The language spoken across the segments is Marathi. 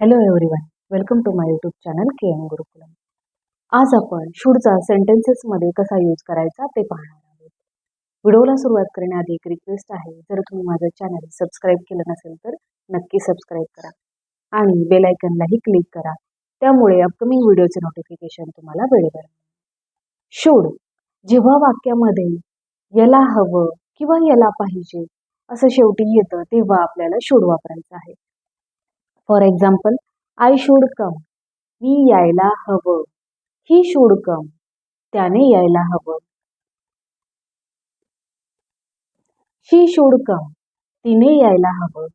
Hello everyone welcome to my YouTube channel K M Gurukulam आज आपण शूडचा सेंटेन्सेसमध्ये कसा यूज करायचा ते पाहणार आहोत. व्हिडिओला सुरुवात करण्याआधी एक रिक्वेस्ट आहे. जर तुम्ही माझं चॅनल सबस्क्राईब केलं नसेल तर नक्की सबस्क्राईब करा. आणि बेलायकनलाही क्लिक करा. त्यामुळे अपकमिंग व्हिडिओचे नोटिफिकेशन तुम्हाला वेळेवर शूड जेव्हा वाक्यामध्ये याला हवं किंवा याला पाहिजे असं शेवटी येतं तेव्हा आपल्याला शूड वापरायचं आहे. For example I should come मी यायला हवं. ही शूड कम त्याने यायला हवं. शी शूड कम तिने यायला हवं.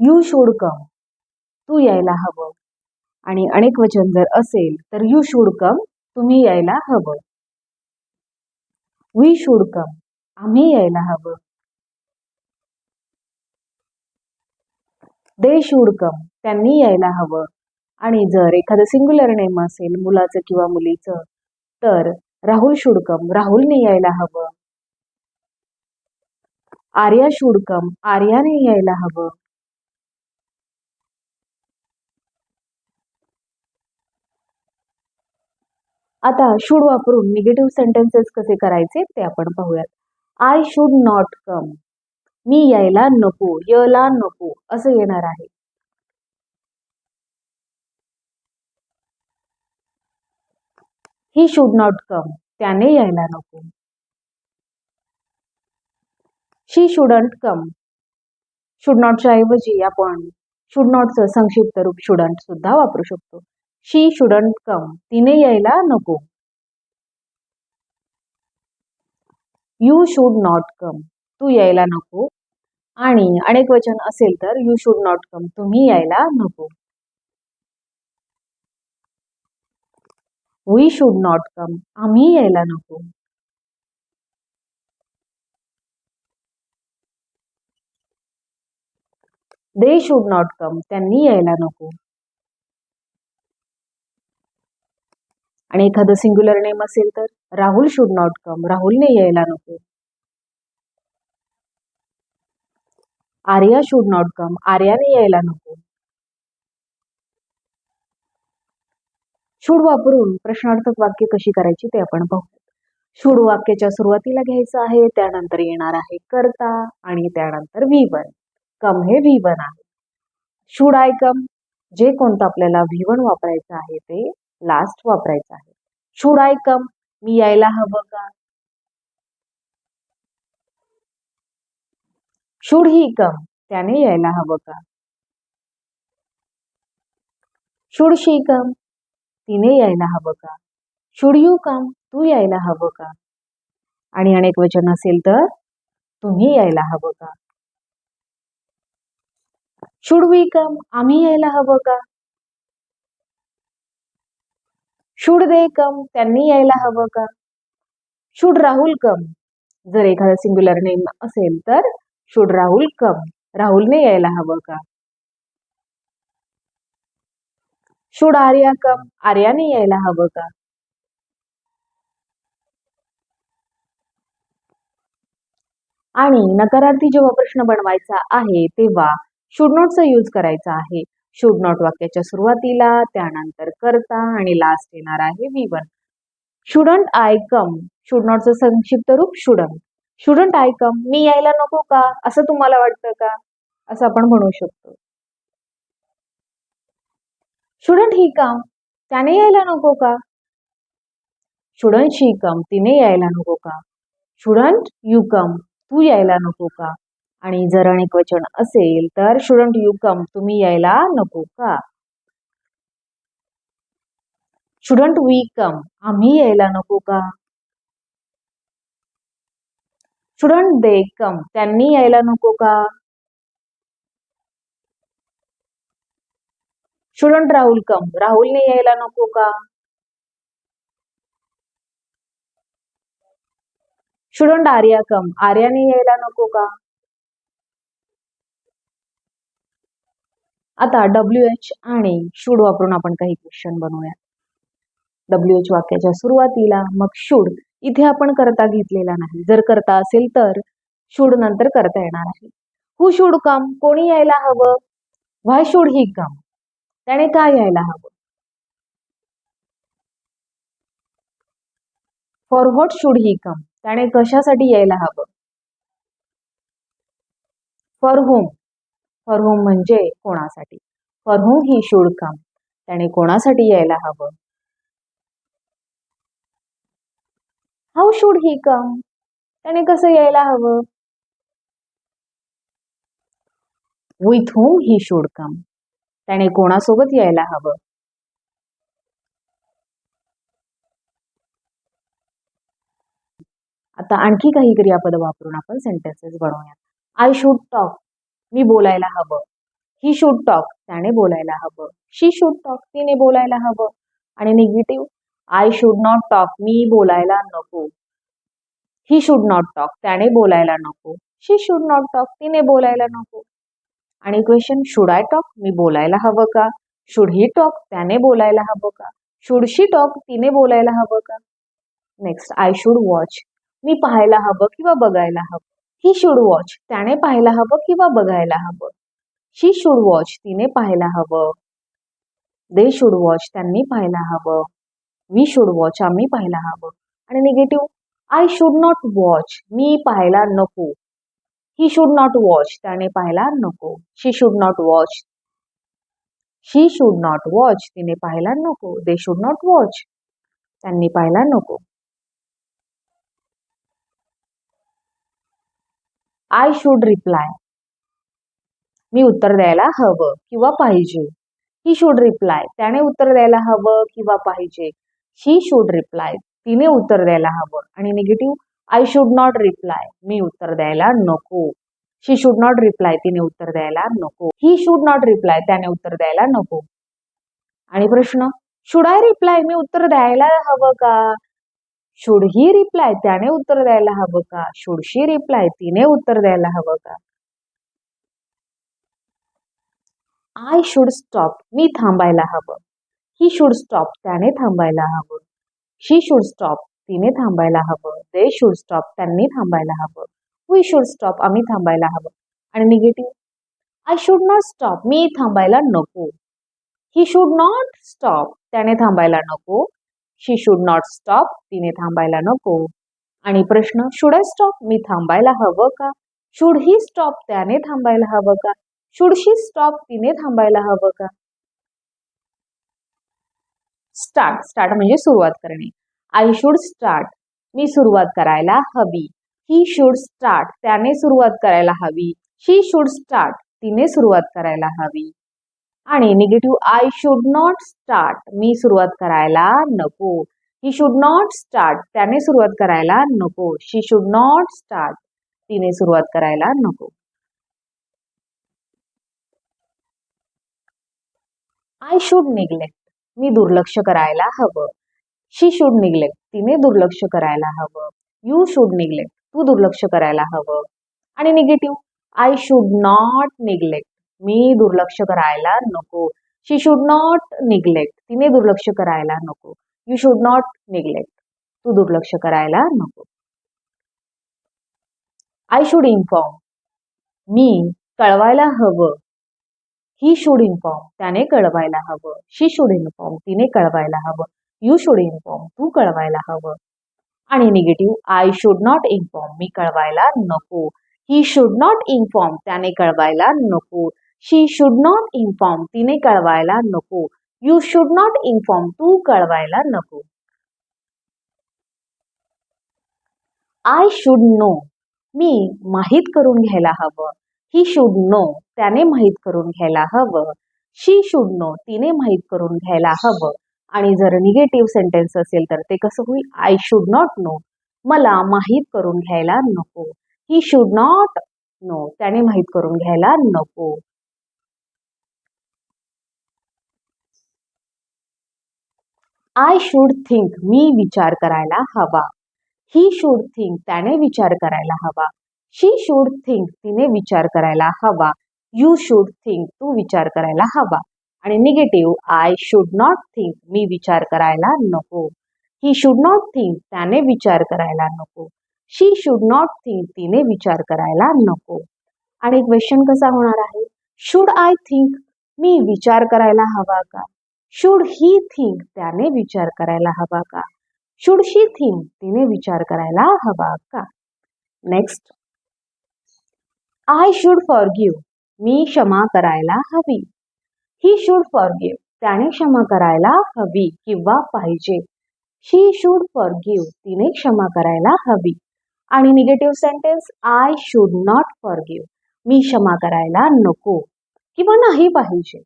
यू शूड कम तू यायला हवं. आणि अनेक वचन जर असेल तर यू शूड कम तुम्ही यायला हवं. वी शूड कम आम्ही यायला हवं. दे शूड कम त्यांनी यायला हवं. आणि जर एखादं सिंग्युलर नेम असेल मुलाचं किंवा मुलीचं तर राहुल शुडकम राहुलने यायला हवं. आर्या शुडकम आर्याने यायला हवं. आता शूड वापरून निगेटिव्ह सेंटेन्सेस कसे करायचे ते आपण पाहूयात. आय शुड नॉट कम मी यायला नको यला नको असं येणार आहे. ही शुड नॉट कम त्याने यायला नको. शी शुडंट कम शुड नॉटच्या ऐवजी आपण शुड नॉटचं संक्षिप्त रूप शुडंट सुद्धा वापरू शकतो. शी शुडंट कम तिने यायला नको. यू शूड नॉट कम तू यायला नको. आणि अनेक वचन असेल तर यू शूड नॉट कम तुम्ही यायला नको. वी शूड नॉट कम आम्ही यायला नको. दे शूड नॉट कम त्यांनी यायला नको. आणि एखादं सिंग्युलर नेम असेल तर राहुल शूड नॉट कम राहुलने यायला नको. आर्या शूड नॉट कम आर्याने यायला नको. शूड वापरून प्रश्नार्थक वाक्य कशी करायची ते आपण पाहू. शूड वाक्याच्या सुरुवातीला घ्यायचं आहे त्यानंतर येणार आहे करता आणि त्यानंतर व्ही वन कम हे विवन आहे. शूड आय कम जे कोणतं आपल्याला विवन वापरायचं आहे ते लास्ट वापरायचं आहे. शुड आय कम मी यायला हवं का? शुड ही कम त्याने यायला हवं का? शुड शी कम तिने यायला हवं का? शुड यू कम तू यायला हवं का? आणि अनेक वचन असेल तर तुम्ही यायला हवं का? शुड वी कम आम्ही यायला हवं का? शुड दे कम त्यांनी यायला हवं का? Should Rahul come. जर एखादा सिंग्युलर नेम असेल तर शुड राहुल कम. राहुलने यायला हवं का? शुड आर्या कम. आर्याने यायला हवं का? आणि नकारार्थी जेव्हा प्रश्न बनवायचा आहे तेव्हा शुड नॉटचा यूज करायचा आहे. शुड नॉट वाक्याच्या सुरुवातीला त्यानंतर करता आणि लास्ट येणार आहे we one shouldn't I come should नॉटचं संक्षिप्त रूप शुडंट शुडंट आय कम मी यायला नको का? असं तुम्हाला वाटतं का? असं आपण म्हणू शकतो. शुडंट ही कम त्याने यायला नको का? शुडंट शी कम तिने यायला नको का? शुडंट यू कम तू यायला नको का? आणि जर अनेक वचन असेल तर शुडंट यू कम तुम्ही यायला नको का? शुडंट वी कम आम्ही यायला नको का? शुडंट दे कम त्यांनी यायला नको का? शुडंट राहुल कम राहुलने यायला नको का? शुडंट आर्या कम आर्याने यायला नको का? आता डब्ल्यू एच आणि शूड वापरून आपण काही क्वेश्चन बनवूया डब्ल्यू एच वाक्याच्या सुरुवातीला मग शूड इथे आपण करता घेतलेला नाही. जर करता असेल तर शूड नंतर करता येणार आहे. हु शूड कम कोणी यायला हवं? व्हाय शुड ही कम त्याने का यायला हवं? For what should he come त्याने कशासाठी यायला हवं? फॉर होम फॉर होम म्हणजे कोणासाठी? For whom he should come त्याने कोणासाठी यायला हवं? हाऊ शुड ही कम त्याने कसं यायला हवं? With whom he should come त्याने कोणासोबत यायला हवं? आता आणखी काही क्रियापद वापरून आपण सेंटेन्सेस बनवूयात. आय शुड टॉक मी बोलायला हवं. ही शुड टॉक त्याने बोलायला हवं. शी शुड टॉक तिने बोलायला हवं. आणि negative I should not talk मी बोलायला नको. ही शुड नॉट टॉक त्याने बोलायला नको. शी शुड नॉट टॉक तिने बोलायला नको. आणि क्वेश्चन शुड आय टॉक मी बोलायला हवं का? शुड ही टॉक त्याने बोलायला हवं का? शुड शी टॉक तिने बोलायला हवं का? नेक्स्ट आय शुड वॉच मी पाहायला हवं किंवा बघायला हवं? ही शुड वॉच त्याने पाहायला हवं किंवा बघायला हवं? शी शुड वॉच तिने पाहायला हवं. दे शुड वॉच त्यांनी पाहायला हवं. वी शुड वॉच आम्ही पाहायला हवं. आणि negative I should not watch मी पाहायला नको. ही शुड नॉट वॉच त्याने पाहायला नको. She should not watch she should not watch तिने पाहायला नको. दे शुड नॉट वॉच त्यांनी पाहायला नको. आय शुड रिप्लाय मी उत्तर द्यायला हवं किंवा पाहिजे. ही शुड रिप्लाय त्याने उत्तर द्यायला हवं किंवा पाहिजे. शी शुड रिप्लाय तिने उत्तर द्यायला हवं. आणि negative I should not reply मी उत्तर द्यायला नको. शी शुड नॉट रिप्लाय तिने उत्तर द्यायला नको. ही शुड नॉट रिप्लाय त्याने उत्तर द्यायला नको. आणि प्रश्न शुड आय रिप्लाय मी उत्तर द्यायला हवं का? शुड ही रिप्लाय त्याने उत्तर द्यायला हवं का? शुड शी रिप्लाय तिने उत्तर द्यायला हवं का? आय शुड स्टॉप मी थांबायला हवं. ही शुड स्टॉप त्याने थांबायला हवं. शी शुड स्टॉप तिने थांबायला हवं. दे शुड स्टॉप त्यांनी थांबायला हवं. वी शुड स्टॉप आम्ही थांबायला हवं. आणि negative I should not stop मी थांबायला नको. ही शुड नॉट स्टॉप त्याने थांबायला नको. शी शुड नॉट स्टॉप तिने थांबायला नको. आणि प्रश्न शुड आय स्टॉप मी थांबायला हवं का? शुड ही स्टॉप त्याने थांबायला हवं का? शुड शी स्टॉप तिने थांबायला हवं का? स्टार्ट स्टार्ट म्हणजे सुरुवात करणे. आय शुड स्टार्ट मी सुरुवात करायला हवी. ही शुड स्टार्ट त्याने सुरुवात करायला हवी. शी शुड स्टार्ट तिने सुरुवात करायला हवी. आणि negative I should not start मी सुरुवात करायला नको. ही शुड नॉट स्टार्ट त्याने सुरुवात करायला नको. शी शुड नॉट स्टार्ट तिने सुरुवात करायला नको. आय शुड निग्लेक्ट मी दुर्लक्ष करायला हवं. शी शुड निग्लेक्ट तिने दुर्लक्ष करायला हवं. यू शुड निग्लेक्ट तू दुर्लक्ष करायला हवं. आणि negative I should not neglect मी दुर्लक्ष करायला नको. शी शुड नॉट निग्लेक्ट तिने दुर्लक्ष करायला नको. यू शुड नॉट निग्लेक्ट तू दुर्लक्ष करायला नको. आय शुड इन्फॉर्म मी कळवायला हवं. ही शुड इन्फॉर्म त्याने कळवायला हवं. शी शुड इन्फॉर्म तिने कळवायला हवं. यू शुड इन्फॉर्म तू कळवायला हवं. आणि negative I should not inform मी कळवायला नको. ही शुड नॉट इन्फॉर्म त्याने कळवायला नको. शी शुड नॉट इन्फॉर्म तिने कळवायला नको. यू शुड नॉट इन्फॉर्म तू कळवायला नको. आय शुड नो मी माहीत करून घ्यायला हवं. ही शुड नो त्याने माहीत करून घ्यायला हवं. शी शुड नो तिने माहीत करून घ्यायला हवं. आणि जर निगेटिव्ह सेंटेन्स असेल तर ते कसं होईल? आय शुड नॉट नो मला माहीत करून घ्यायला नको. ही शुड नॉट नो त्याने माहीत करून घ्यायला नको. आय शुड थिंक मी विचार करायला हवा. ही शुड थिंक त्याने विचार करायला हवा. शी शुड थिंक तिने विचार करायला हवा. यू शुड थिंक तू विचार करायला हवा. आणि negative I should not think मी विचार करायला नको. ही शुड नॉट थिंक त्याने विचार करायला नको. शी शुड नॉट थिंक तिने विचार करायला नको. आणि क्वेश्चन कसा होणार आहे? शुड आय थिंक मी विचार करायला हवा का? शुड ही थिंक त्याने विचार करायला हवा का? शुड शी थिंक तिने विचार करायला हवा का? नेक्स्ट आय शुड फॉरगिव मी क्षमा करायला हवी. ही शुड फॉरगिव त्याने क्षमा करायला हवी किंवा पाहिजे. शी शुड फॉरगिव तिने क्षमा करायला हवी. आणि negative sentence I should not forgive मी क्षमा करायला नको किंवा नाही पाहिजे.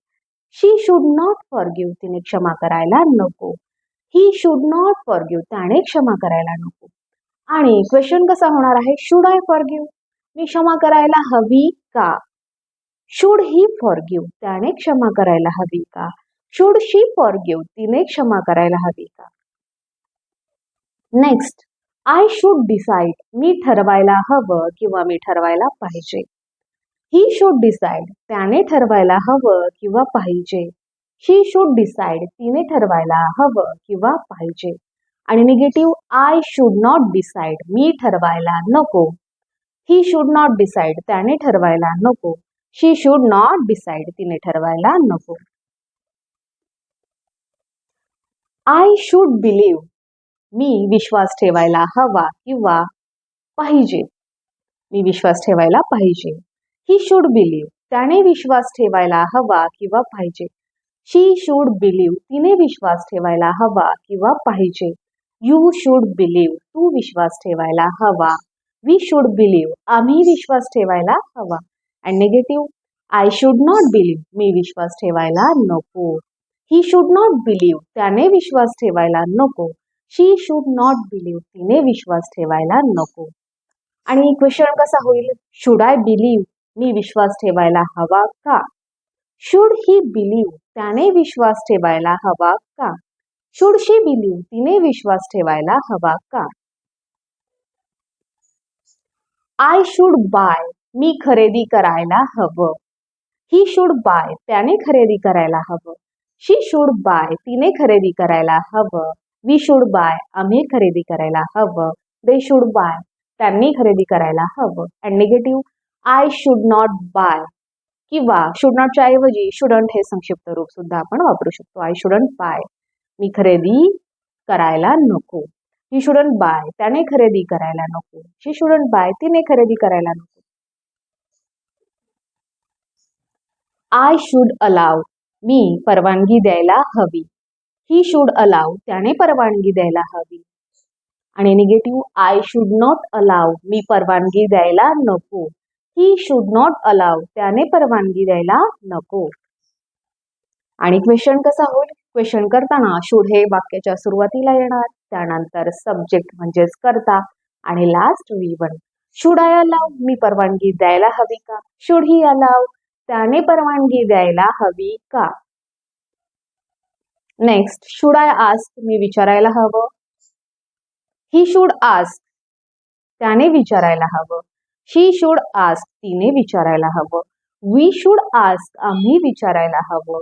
शी शुड नॉट फॉरगिव तिने क्षमा करायला नको. ही शुड नॉट फॉरगिव त्याने क्षमा करायला नको. आणि क्वेश्चन कसा होणार आहे? शुड आय फॉरगिव मी क्षमा करायला हवी का? शुड ही फॉरगिव त्याने क्षमा करायला हवी का? शुड शी फॉरगिव तिने क्षमा करायला हवी का? नेक्स्ट आय शुड डिसाईड मी ठरवायला हवं किंवा मी ठरवायला पाहिजे. ही शुड डिसाईड त्याने ठरवायला हवं किंवा पाहिजे. शी शुड डिसाईड तिने ठरवायला हवं किंवा पाहिजे. आणि negative I should not decide मी ठरवायला नको. ही शुड नॉट डिसाईड त्याने ठरवायला नको. शी शुड नॉट डिसाईड तिने ठरवायला नको. आय शुड बिलीव्ह मी विश्वास ठेवायला हवा किंवा पाहिजे. मी विश्वास ठेवायला पाहिजे. ही शुड बिलीव्ह त्याने विश्वास ठेवायला हवा किंवा पाहिजे. शी शुड बिलीव्ह तिने विश्वास ठेवायला हवा किंवा पाहिजे. यू शुड बिलीव्ह तू विश्वास ठेवायला हवा. वी शुड बिलीव्ह आम्ही विश्वास ठेवायला हवा. And negative I should not believe मी विश्वास ठेवायला नको. ही शुड नॉट बिलीव्ह त्याने विश्वास ठेवायला नको. शी शुड नॉट बिलीव्ह तिने विश्वास ठेवायला नको. आणि क्वेश्चन कसा होईल? शुड आय बिलीव्ह मी विश्वास ठेवायला हवा का? शुड ही बिलीव त्याने विश्वास ठेवायला हवा का? शुड शी बिलीव तिने विश्वास ठेवायला हवा का? आय शुड बाय मी खरेदी करायला हवं. ही शुड बाय त्याने खरेदी करायला हवं. शी शुड बाय तिने खरेदी करायला हवं. वी शुड बाय आम्ही खरेदी करायला हवं. दे शुड बाय त्यांनी खरेदी करायला हवं. And negative I should not buy किंवा शुड नॉटच्या ऐवजी शुडंट हे संक्षिप्त रूप सुद्धा आपण वापरू शकतो. आय शुडंट बाय मी खरेदी करायला नको. ही शुडंट बाय त्याने खरेदी करायला नको. शी शुडंट बाय तिने खरेदी करायला नको. आय शुड अलाव मी परवानगी द्यायला हवी. ही शुड अलाव त्याने परवानगी द्यायला हवी. आणि negative I should not allow मी परवानगी द्यायला नको. ही शुड नॉट अलाव त्याने परवानगी द्यायला नको. आणि क्वेश्चन कसा होईल? क्वेश्चन करताना शुड हे वाक्याच्या सुरुवातीला येणार त्यानंतर सब्जेक्ट म्हणजेच करता आणि last we one should I allow मी परवानगी द्यायला हवी का? शुड ही अलाव त्याने परवानगी द्यायला हवी का? नेक्स्ट शुड आय आस्क मी विचारायला हवं. ही शुड आस्क त्याने विचारायला हवं. शी शुड आस्क तिने विचारायला हवं. वी शुड आस्क आम्ही विचारायला हवं.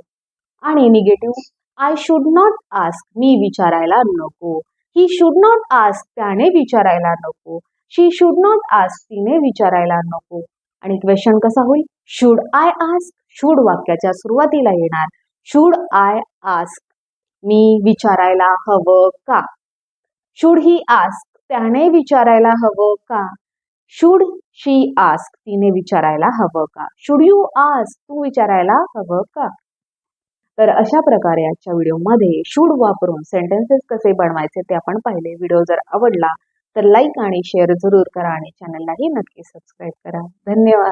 आणि negative I should not ask मी विचारायला नको. ही शुड नॉट आस्क त्याने विचारायला नको. शी शुड नॉट आस्क तिने विचारायला नको. आणि क्वेश्चन कसा होईल? शुड आय आस्क शुड वाक्याच्या सुरुवातीला येणार. शुड आय आस्क मी विचारायला हवं का? शुड ही आस्क त्याने विचारायला हवं का? शुड शी आस्क तिने विचारायला हवं का? शुड यू आस्क तू विचारायला हवं का? तर अशा प्रकारे आजच्या व्हिडिओमध्ये शूड वापरून सेंटेन्सेस कसे बनवायचे ते आपण पाहिले. व्हिडिओ जर आवडला तर लाईक आणि शेअर जरूर करा आणि चॅनललाही नक्की सबस्क्राईब करा. धन्यवाद.